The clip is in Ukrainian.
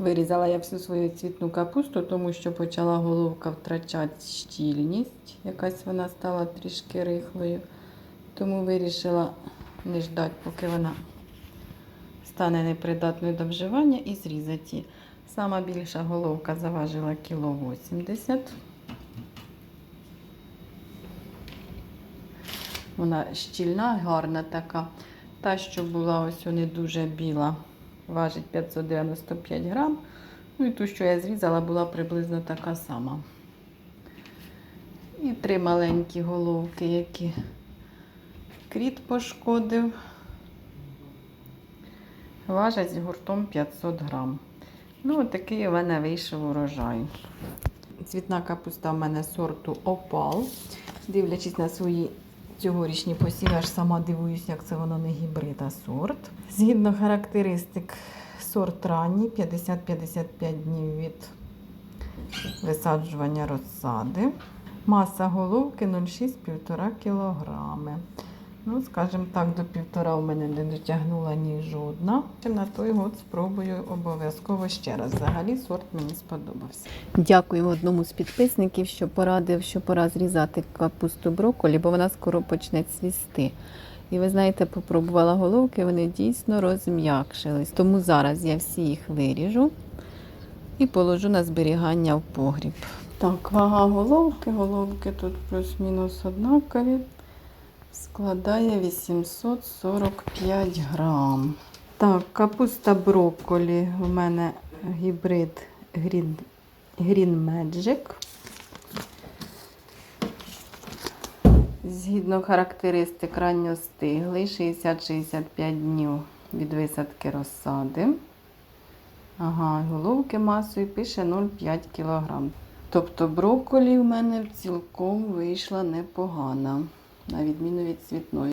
Вирізала я всю свою цвітну капусту, тому що почала головка втрачати щільність. Якась вона стала трішки рихлою. Тому вирішила не ждати, поки вона стане непридатною до вживання і зрізати її. Сама більша головка заважила кіло 80. Вона щільна, гарна така. Та, що була ось не дуже біла, важить 595 грам. Ну і ту, що я зрізала, була приблизно така сама. І три маленькі головки, які кріт пошкодив. Важать з гуртом 500 грам. Ну, от такий у мене вийшов урожай. Цвітна капуста в мене сорту Опал. Дивлячись на свої цьогорічні посіви, аж сама дивуюсь, як це воно не гібрид, а сорт. Згідно характеристик, сорт ранній, 50-55 днів від висаджування розсади. Маса головки 0,6-1,5 кг. Ну, скажімо так, до півтора у мене не дотягнула ні жодна. На той год спробую обов'язково ще раз. Взагалі сорт мені сподобався. Дякую одному з підписників, що порадив, що пора зрізати капусту брокколі, бо вона скоро почне цвісти. І ви знаєте, попробувала головки, вони дійсно розм'якшились. Тому зараз я всі їх виріжу і положу на зберігання в погріб. Так, вага головки. Головки тут плюс-мінус однакові. Складає 845 грам. Так, капуста брокколі. У мене гібрид Green, Green Magic. Згідно характеристик ранньостиглий, 60-65 днів від висадки розсади. Ага, головки масою пише 0,5 кг. Тобто брокколі в мене цілком вийшла непогана, на відміну від цвітної.